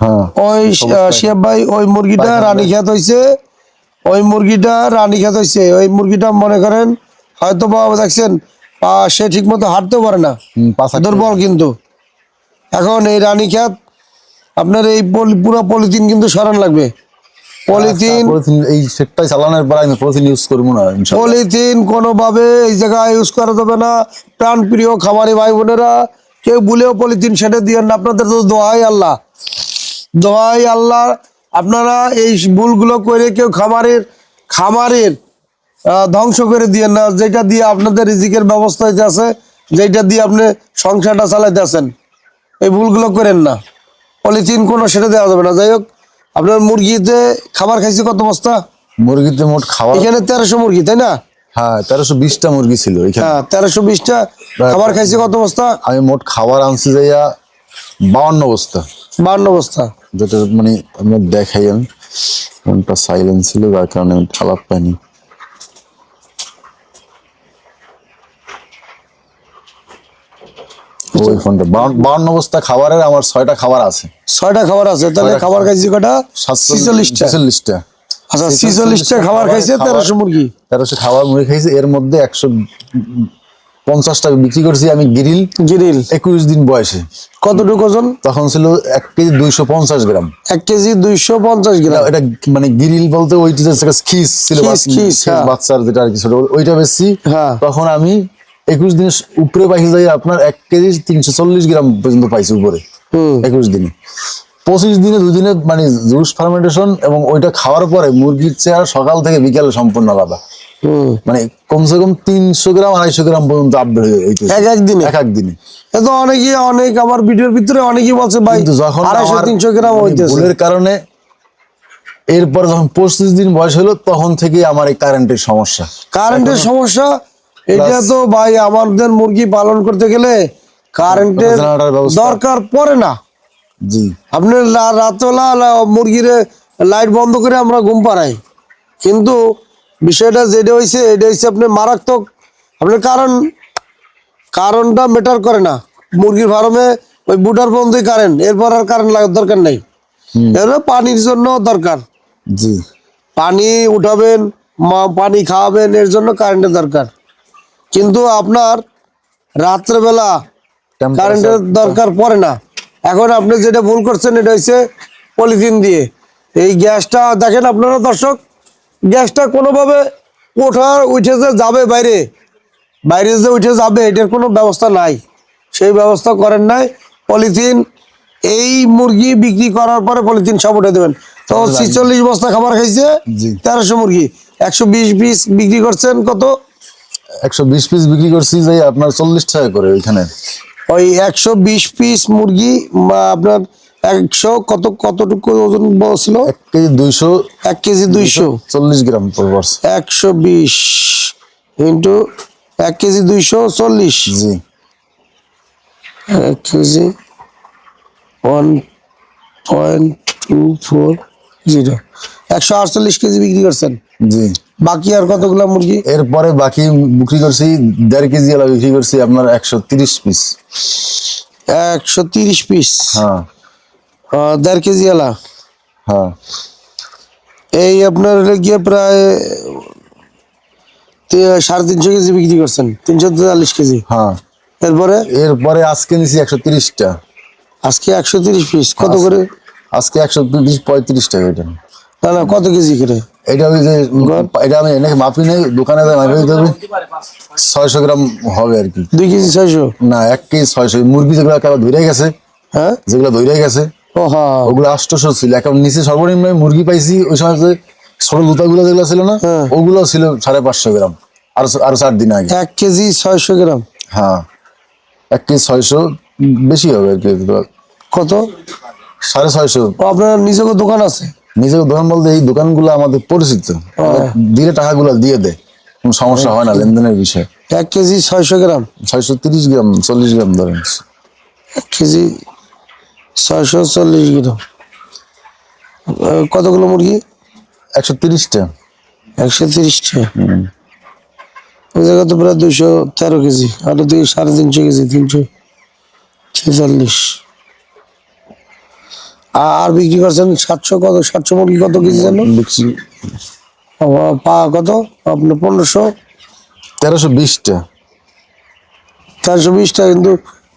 হ্যাঁ। ওই শিয়াব ভাই ওই মুরগিটা রানী খেত হইছে। ওই মুরগিটা রানী খেত হইছে। ওই মুরগিটা মনে করেন হয়তো বা দেখছেন সে ঠিক মতো হাঁটতেও পারে না। দুর্বল কিন্তু। এখন এই রানী খেত আপনার এই পুরো পলিথিন কিন্তু সরান লাগবে। পলিথিন পলিথিন এই সেটটাই চালানোর পর আমি পলিথিন ইউজ করব না পলিথিন কোনোভাবে এই জায়গায় ইউজ করা যাবে না। প্রাণ প্রিয় খামারি ভাই বোনেরা কেউ ভুলেও পলিথিন সেটে দিয়েন না। আপনাদের তো দোহাই আল্লাহ। দোহাই আল্লাহ আপনারা এই ভুলগুলো করে কেউ খামারের খামারের ধ্বংস করে দিয়েন না যেটা দিয়ে আপনাদের রিজিকের ব্যবস্থা হইতে আছে যেটা দিয়ে আপনি সংসারটা চালাইতে আছেন। এই ভুলগুলো করেন না। পলিথিন কোনো সেটা দেওয়া যাবে না। যাই হোক আপনার মুরগিতে খাবার খাইছে কত বস্তা? মুরগিতে মোট খাওয়া এখানে তেরোশো মুরগি তাই না? হ্যাঁ তেরোশো বিশটা মুরগি ছিল হ্যাঁ তেরোশো বিশটা খাবার খাইছে কত বস্তা? আমি মোট খাবার আনছি যাইয়া বাউন্ন বস্তা। বান্ন বস্তা। যেটা মানে আপনার দেখাই আমি ফোনটা সাইলেন্ট ছিল যার কারণে আমি খারাপ পাইনি। ওই ফোনটা বাউন্ন- বস্তা খাবারের আমার ছয়টা খাবার আছে। ছয়টা খাবার আছে তাহলে খাবার খাইছে কটা ছিচল্লিশটা। আচ্ছা ছিচল্লিশটা খাবার খাইছে তেরোশো মুরগি। তেরোশো খাবার মুড়ি খাইছে এর মধ্যে একশো পঞ্চাশটা বিক্রি করছি আমি গ্রিল। গিরিল। একুশ দিন বয়সে। কতটুকু ওজন? তখন ছিল এক কেজি দুইশো পঞ্চাশ গ্রাম। এক কেজি দুইশো পঞ্চাশ গ্রাম। এটা মানে গ্রিল বলতে ওইটা খিস ছিল হ্যাঁ। বাচ্চার যেটা আর কি ছোট ওইটা বেশি। হ্যাঁ। তখন আমি একুশ দিনের উপরে পাইছি যাই আপনার এক কেজি তিনশো চল্লিশ গ্রাম পর্যন্ত পাইছি উপরে। একুশ দিনে। পঁচিশ দিনে দুদিনে মানে জুস ফার্মেন্টেশন এবং ওইটা খাওয়ার পরে মুরগির চেয়ার সকাল থেকে বিকালে সম্পূর্ণ আলাদা। মানে কমসে কম তিনশো গ্রাম আড়াইশো গ্রাম পর্যন্ত আপডেট হইতেছে এক এক দিনে? এক এক দিনে। এ তো অনেকে অনেক আমার ভিডিওর ভিতরে অনেকেই বলছে ভাই যখন আড়াইশো তিনশো গ্রাম মানে হইতেছে। ভুলের কারণে এরপর যখন পঁচিশ দিন বয়স হলো তখন থেকে আমার এই কারেন্টের সমস্যা। কারেন্টের সমস্যা? এটা তো ভাই আমাদের মুরগি পালন করতে গেলে কারেন্টের। দরকার পড়ে না। জি। আপনি রা- রাতবেলা লা- মুরগির লাইট বন্ধ করে আমরা ঘুম পাড়াই। কিন্তু বিষয়টা যেটা হয়েছে এটা হয়েছে আপনি মারাত্মক। আপনার কারণ কারণটা মেটার করে না। মুরগির ফার্মে ওই বুটার বন্ধই কারেন্ট এরপর আর কারেন্ট লাগার দরকার নেই। এর পানির জন্য দরকার। জি। পানি উঠাবেন পানি খাওয়াবেন এর জন্য কারেন্টের দরকার। কিন্তু আপনার রাত্রেবেলা কারেন্টের দরকার পড়ে না। এখন আপনি যেটা ভুল করছেন এটা হচ্ছে পলিথিন দিয়ে। এই গ্যাসটা দেখেন আপনারা দর্শক গ্যাসটা কোনোভাবে ওঠার উঠে যে যাবে বাইরে বাইরে যে উঠে যাবে এটার কোনো ব্যবস্থা নাই। সেই ব্যবস্থা করেন নাই। পলিথিন এই মুরগি বিক্রি করার পরে পলিথিন সব উঠে দেবেন। তো ছিচল্লিশ বস্তা খাবার খাইছে তেরোশো মুরগি। একশো বিশ পিস বিক্রি করছেন কত? একশো বিশ পিস বিক্রি করছি যে আপনার চল্লিশ টাকা করে ওইখানে। ওই একশো বিশ পিস মুরগি আপনার একশো কত কতটুকু ওজন ছিল? এক কেজি দুইশো। এক কেজি দুইশো। চল্লিশ গ্রাম একশো বিশ। ইন্টু এক কেজি দুইশো চল্লিশ। জি। এক KG one point two four zero. একশো আটচল্লিশ কেজি বিক্রি করছেন? জি। বাকি আর কতগুলো মুরগি? এরপরে বাকি বিক্রি করছি দেড় কেজি বিক্রি করছি আপনার একশো তিরিশ পিস একশো তিরিশ পিস হ্যাঁ। দেড় কেজি আলা হ্যাঁ। এই আপনার হলো গিয়ে প্রায় সাড়ে তিনশো কেজি বিক্রি করছেন তিনশো তেতাল্লিশ কেজি। হ্যাঁ। এরপরে? এরপরে আজকে নিছি একশো তিরিশটা। আজকে একশো তিরিশ পিস কত করে? আজকে একশো তিরিশ পঁয়ত্রিশ টাকা এটা না না কত কেজি করে? এটা ওই যে এটা আমি এনে মাপি নেই দোকানে মাপি দিতে হবে ছয়শো গ্রাম হবে আর কি। দুই কেজি ছয়শো? না এক কেজি ছয়শো। মুরগি যেগুলো ধরে গেছে হ্যাঁ? যেগুলো ধরে গেছে হ্যাঁ ওগুলো আষ্টশো ছিল। এখন নিচে সর্বনিম্ন মুরগি পাইছি ওই সময় ছোট লুতাগুলো যেগুলো ছিল না হ্যাঁ। ওগুলো ছিল সাড়ে পাঁচশো গ্রাম। আরও আরও চার দিন আগে। এক কেজি ছয়শো গ্রাম? হ্যাঁ। এক কেজি ছয়শো বেশি হবে আর কি। কত? সাড়ে ছয়শো। আপনার নিজেকে দোকান আছে? নিজের দোকান বলতে এই দোকানগুলো আমাদের পরিচিত। দিলে টাকাগুলো দিয়ে দেয়। কোনো সমস্যা হয় না লেনদেনের বিষয়ে। এক কেজি ছয়শো গ্রাম? ছয়শো তিরিশ গ্রাম চল্লিশ গ্রাম ধরেন। এক কেজি ছয়শো চল্লিশ গ্রাম কতগুলো মুরগি? একশো তিরিশটা। একশো তিরিশটা। ওই জায়গা তো প্রায় দুশো তেরো কেজি আর দুই সাড়ে তিনশো কেজি তিনশো ছেচল্লিশ। আর বিক্রি করছেন সাতশো কত সাতশো মুরগি কত কেজি জানো? বিক্রি। পা কত? আপনার পনেরোশো? তেরোশো বিশটা। চারশো বিশটা কিন্তু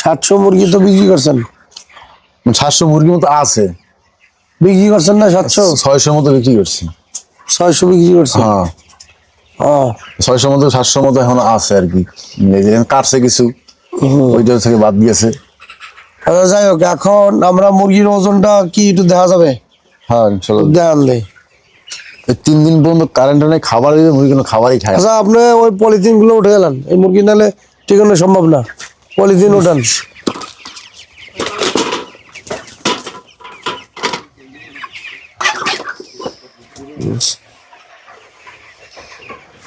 সাতশো মুরগি তো বিক্রি করছেন। সাতশো মুরগির মতো আছে। বিক্রি করছেন না সাতশো? ছয়শোর মতো বিক্রি করছি। ছয়শো বিক্রি করছেন? হ্যাঁ। ও। ছয়শোর মতো সাতশো মতো এখন আছে আর কি। কাটছে কিছু ওইটা থেকে বাদ গিয়েছে। আচ্ছা, যাই হোক এখন আমরা মুরগির ওজনটা কি একটু দেখা যাবে? হ্যাঁ দেখান দেয় তিন দিন পর্যন্ত কারেন্ট নেই খাবার দিবে মুরগি কোনো খাবারই খায়। আচ্ছা আপনি ওই পলিথিনগুলো উঠে গেলেন। এই মুরগি নালে ঠিকানো সম্ভব না। পলিথিন উঠান।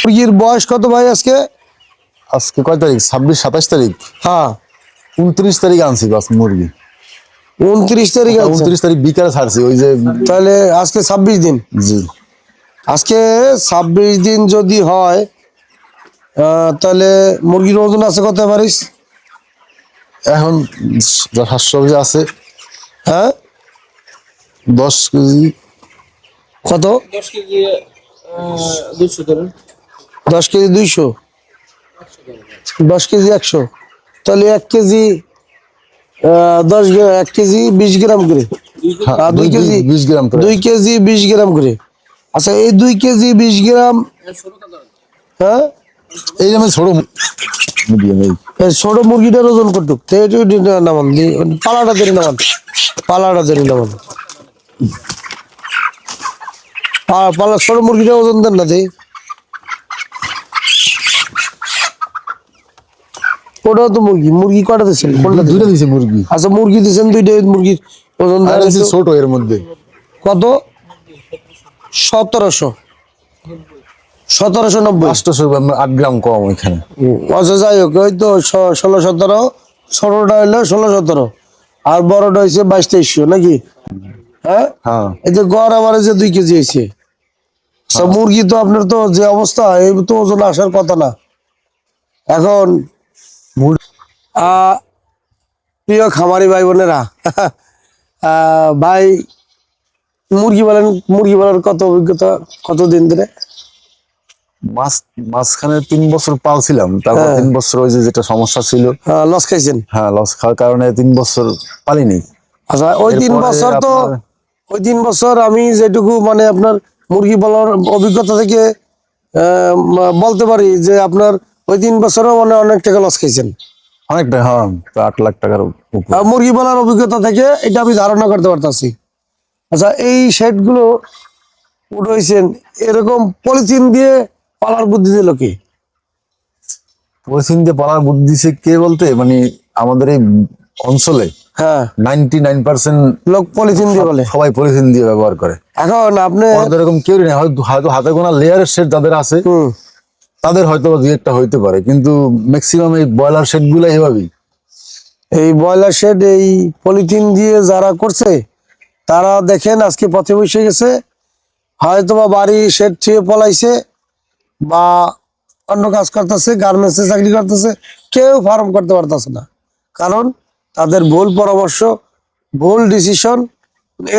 মুরগির বয়স কত ভাই আজকে? আজকে কয় তারিখ? ছাব্বিশ সাতাশ তারিখ? হ্যাঁ। উনত্রিশ তারিখ আনছি বাস মুরগি। উনত্রিশ তারিখ উনত্রিশ তারিখ বিকালে ছাড়ছি ওই যে তাহলে আজকে ছাব্বিশ দিন? জি। আজকে ছাব্বিশ দিন যদি হয় তাহলে মুরগির ওজন আছে কত পারিস এখন সাতশো আছে। হ্যাঁ? দশ কেজি কত? দশ কেজি দুইশো দশ কেজি একশো? তাহলে এক কেজি দশ এক কেজি বিশ গ্রাম করে। হ্যাঁ, দুই কেজি বিশ গ্রাম করে। দুই কেজি বিশ গ্রাম করে। আচ্ছা এই দুই কেজি বিশ গ্রাম হ্যাঁ? এই যে আমি ছোট ছোট মুরগিটার ওজন কটুক নামান পালাটা ধরে নামান। পালাটা ধরে নামান। পা- পালা ছোট মুরগিটার ওজন দেন না ওটাও তো মুরগি মুরগি কটা কোনটা দুইটা মুরগি। আচ্ছা মুরগি দুইটা মুরগির ওজন আর। ছোট এর মধ্যে। কত? সতেরোশো। সতেরোশো নব্বই। আটশোশো আট গ্রাম কম ওইখানে। আচ্ছা যাই হোক ওই তো ষোলো সতেরো। ছোটটা হইল ষোলো সতেরো। আর বড়টা হয়েছে বাইশ তেইশশো নাকি? হ্যাঁ? হ্যাঁ। এই যে গড় আমার যে দুই কেজি হয়েছে আচ্ছা, মুরগি তো আপনার তো যে অবস্থা এই তো ওজন আসার কথা না। এখন প্রিয় খামারি ভাই বোনেরা ভাই মুরগি পালন মুরগি পালনের কত অভিজ্ঞতা কতদিন ধরে? মাছ মাঝখানে তিন বছর পালছিলাম তারপর হ্যাঁ। তিন বছর ওই যে যেটা সমস্যা ছিল। লস খাইছেন? হ্যাঁ লস খাওয়ার কারণে তিন বছর পালিনি। আচ্ছা ওই তিন বছর তো ওই তিন বছর আমি যেটুকু মানে আপনার মুরগি পালনের অভিজ্ঞতা থেকে বলতে পারি যে আপনার ওই তিন বছরও মানে অনেক টাকা লস খাইছেন। অনেকটা হ্যাঁ আট লাখ টাকার মুরগি পালার অভিজ্ঞতা থেকে এটা আমি ধারণা করতে পারতাছি। আচ্ছা এই শেডগুলো উঠেছেন এরকম পলিথিন দিয়ে পালার বুদ্ধি দিল কি? পলিথিন দিয়ে পালার বুদ্ধি দিছে কে বলতে? মানে আমাদের এই অঞ্চলে হ্যাঁ। নাইনটি নাইন পার্সেন্ট লোক পলিথিন দিয়ে বলে। সবাই পলিথিন দিয়ে ব্যবহার করে। এখন আপনি এরকম কেউ নেই। হয়তো হাতে গোনা লেয়ারের শেড যাদের আছে তাদের হয়তো দুই একটা হইতে পারে। কিন্তু ম্যাক্সিমাম এই ব্রয়লারগুলো এভাবেই। এই ব্রয়লার এই পলিথিন দিয়ে যারা করছে তারা দেখেন আজকে পথে বসে গেছে। হয়তো বা বাড়ি শেড থুয়ে পলাইছে বা অন্য কাজ করতেছে গার্মেন্টসে চাকরি করতেছে কেউ ফার্ম করতে পারতেছে না। কারণ তাদের ভুল পরামর্শ ভুল ডিসিশন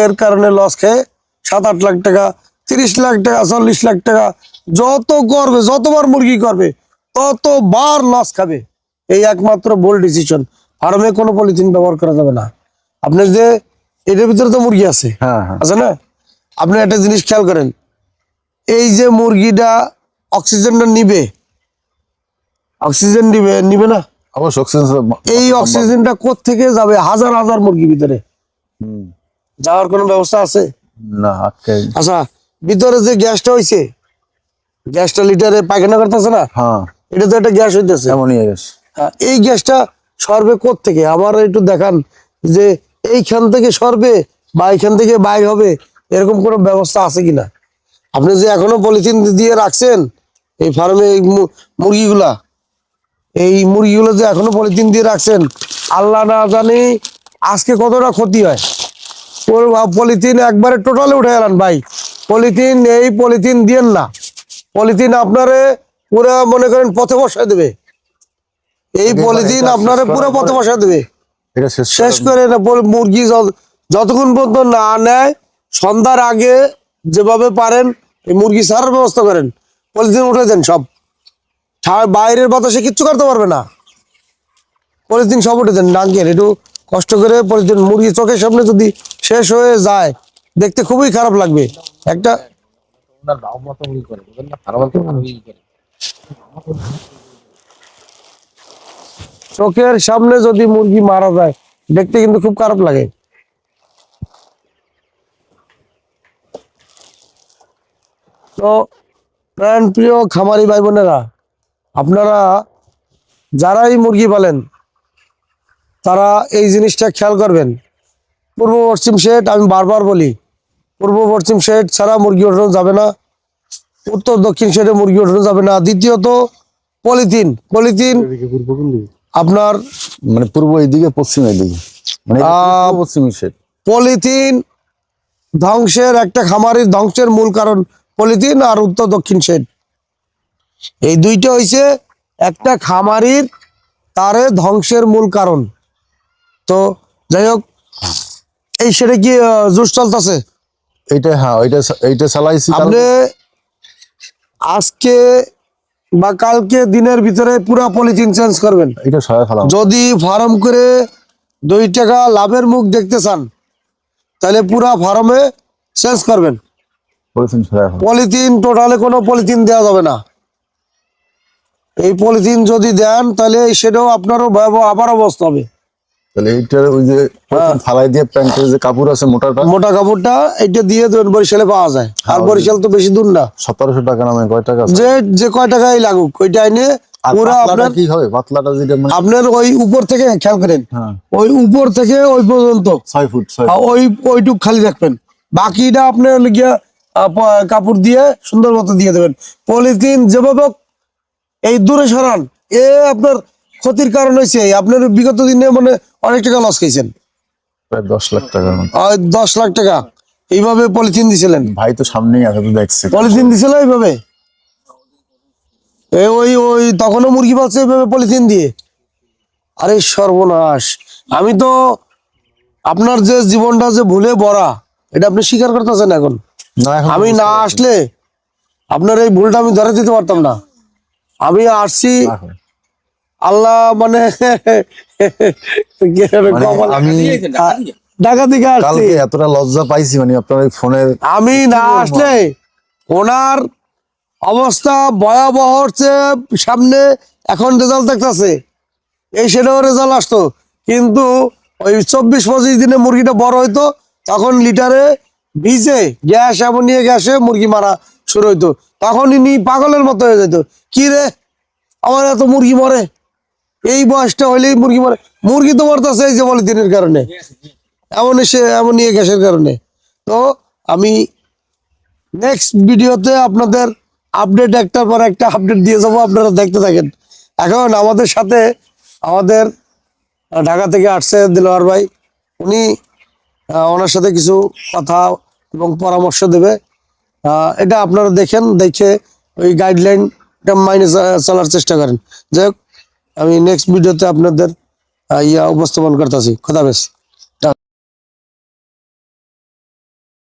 এর কারণে লস খেয়ে সাত আট লাখ টাকা তিরিশ লাখ টাকা চল্লিশ লাখ টাকা যত করবে যতবার মুরগি করবে ততবার লস খাবে। এই একমাত্র ভুল ডিসিশন ফার্মে কোনো পলিথিন ব্যবহার করা যাবে না। আপনি যে এটার ভিতরে তো মুরগি আছে হ্যাঁ হ্যাঁ। আছে না? আপনি একটা জিনিস খেয়াল করেন এই যে মুরগিটা অক্সিজেনটা নিবে অক্সিজেন নিবে নিবে না? অবশ্য অক্সিজেন এই অক্সিজেনটা থেকে যাবে? হাজার হাজার মুরগি ভিতরে। হুম, যাওয়ার কোনো ব্যবস্থা আছে? না আচ্ছা ভিতরে যে গ্যাসটা হইছে গ্যাসটা লিটারে পায়খানা করতেছে না? হ্যাঁ। এটা তো একটা গ্যাস হইতেছে। এমনই গেছে হ্যাঁ, এই গ্যাসটা সরবে থেকে আমার একটু দেখান যে এইখান থেকে সরবে বা এইখান থেকে বাইর হবে এরকম কোনো ব্যবস্থা আছে কিনা? আপনি যে এখনও পলিথিন দিয়ে রাখছেন এই ফার্মে মুরগিগুলা এই মুরগিগুলো যে এখনও পলিথিন দিয়ে রাখছেন আল্লাহ না জানি আজকে কতটা ক্ষতি হয়। পলিথিন একবারে টোটালে উঠে গেলেন ভাই। পলিথিন এই পলিথিন দিয়েন না। পলিথিন আপনারে পুরো মনে করেন পথে বসায় দেবে। এই পলিথিন আপনারে পুরো পথে বসায় দেবে। শেষ করে মুরগি যতক্ষণ পর্যন্ত না নেয় সন্ধ্যার আগে যেভাবে পারেন এই মুরগি ছাড়ার ব্যবস্থা করেন। পলিথিন উঠে দেন সব। বাইরের বাতাসে কিচ্ছু করতে পারবে না। পলিথিন সব উঠে দেন ডাঙ্গের। একটু কষ্ট করে পলিথিন মুরগি চোখের সামনে যদি শেষ হয়ে যায় দেখতে খুবই খারাপ লাগবে। একটা চোখের সামনে যদি মুরগি মারা যায় দেখতে কিন্তু খুব খারাপ লাগে। তো প্রাণ প্রিয় খামারি ভাই বোনেরা আপনারা যারাই মুরগি পালেন তারা এই জিনিসটা খেয়াল করবেন। পূর্ব পশ্চিম শেড আমি বারবার বলি পূর্ব পশ্চিম শেড ছাড়া মুরগি ওঠানো যাবে না উত্তর দক্ষিণ শেডে মুরগি ওঠানো যাবে না দ্বিতীয়ত পলিথিন পলিথিন আপনার মানে পূর্ব এইদিকে পশ্চিম এইদিকে। মানে পশ্চিম সেট পলিথিন ধ্বংসের একটা খামারের ধ্বংসের মূল কারণ পলিথিন আর উত্তর দক্ষিণ শেড। এই দুইটা হইছে একটা খামারির তারে ধ্বংসের মূল কারণ। তো যাই হোক এই সেটা কি জুস চলতেছে? এইটা হ্যাঁ ওইটা এইটা চালাইছি আপনি আজকে বা কালকে দিনের ভিতরে পুরা পলিথিন চেঞ্জ করবেন। যদি ফার্ম করে দুই টাকা লাভের মুখ দেখতে চান তাহলে পুরা ফার্মে চেঞ্জ করবেন। পলিথিন টোটালে কোনো পলিথিন দেওয়া যাবে না। এই পলিথিন যদি দেন তাহলে সেটাও আপনারও ভয়াবহ আবার অবস্থা হবে। তাহলে এইটার ওই যে হ্যাঁ। ফালাই দিয়ে প্যান্টের যে কাপড় আছে মোটাটা? মোটা কাপড়টা এটা দিয়ে দেবেন বরিশালে পাওয়া যায়। আর বরিশাল তো বেশি দূর না। সতেরোশো টাকা নামে কয় টাকা যে যে কয় টাকাই লাগুক ওইটা এনে পুরো পাতলাটা আপনার কি হবে? পাতলাটা যেটা মানে আপনার ওই উপর থেকে খেয়াল করেন হ্যাঁ। ওই উপর থেকে ওই পর্যন্ত। ছয় ফুট ওই ওইটুক খালি রাখবেন। বাকিটা আপনার গিয়া কাপড় দিয়ে সুন্দর মতো দিয়ে দেবেন। পলিথিন যেভাবে এই দূরে সরান। এ আপনার ক্ষতির কারণ হয়েছে আপনার বিগত দিনে মানে অনেক টাকা লস খেয়েছেন প্রায় দশ লাখ আর দশ লাখ টাকা। এইভাবে পলিথিন দিছিলেন? ভাই তো সামনেই আছে তো দেখছে। পলিথিন দিছিল এইভাবে? ওই ওই তখনও মুরগি পাচ্ছে এইভাবে পলিথিন দিয়ে? আরে সর্বনাশ। আমি তো আপনার যে জীবনটা যে ভুলে ভরা এটা আপনি স্বীকার করতেছেন এখন? আমি না আসলে আপনার এই ভুলটা আমি ধরে দিতে পারতাম না। আমি আসছি। আল্লাহ মানে মানে আমি ঢাকা থেকে আসছি। এতটা লজ্জা পাইছি মানে আপনার ফোনের আমি না আসলে ওনার অবস্থা ভয়াবহ হচ্ছে সামনে এখন রেজাল্ট দেখতেছে। এই সেটাও রেজাল্ট আসতো। কিন্তু ওই চব্বিশ পঁচিশ দিনে মুরগিটা বড় হইতো তখন লিটারে ভিজে গ্যাস এমন নিয়ে গ্যাসে মুরগি মারা শুরু হইতো। তখন ইনি পাগলের মতো হয়ে যেত কি রে? আমার এত মুরগি মরে। এই বয়সটা হইলেই মুরগি মরে। মুরগি তো মরতেছে এই যে পলিথিনের কারণে। এমন এসে এমন নিয়ে গ্যাসের কারণে। তো আমি নেক্সট ভিডিওতে আপনাদের আপডেট একটার পর একটা আপডেট দিয়ে যাব, আপনারা দেখতে থাকেন। এখন আমাদের সাথে আমাদের ঢাকা থেকে আসছে দিলওয়ার ভাই। উনি ওনার সাথে কিছু কথা এবং পরামর্শ দেবে। এটা আপনারা দেখেন, দেখে ওই গাইডলাইন মাইনে চলার চেষ্টা করেন। যাই আমি নেক্সট ভিডিওতে আপনাদের ইয়া উপস্থাপন করতেছি। খোদা বেশ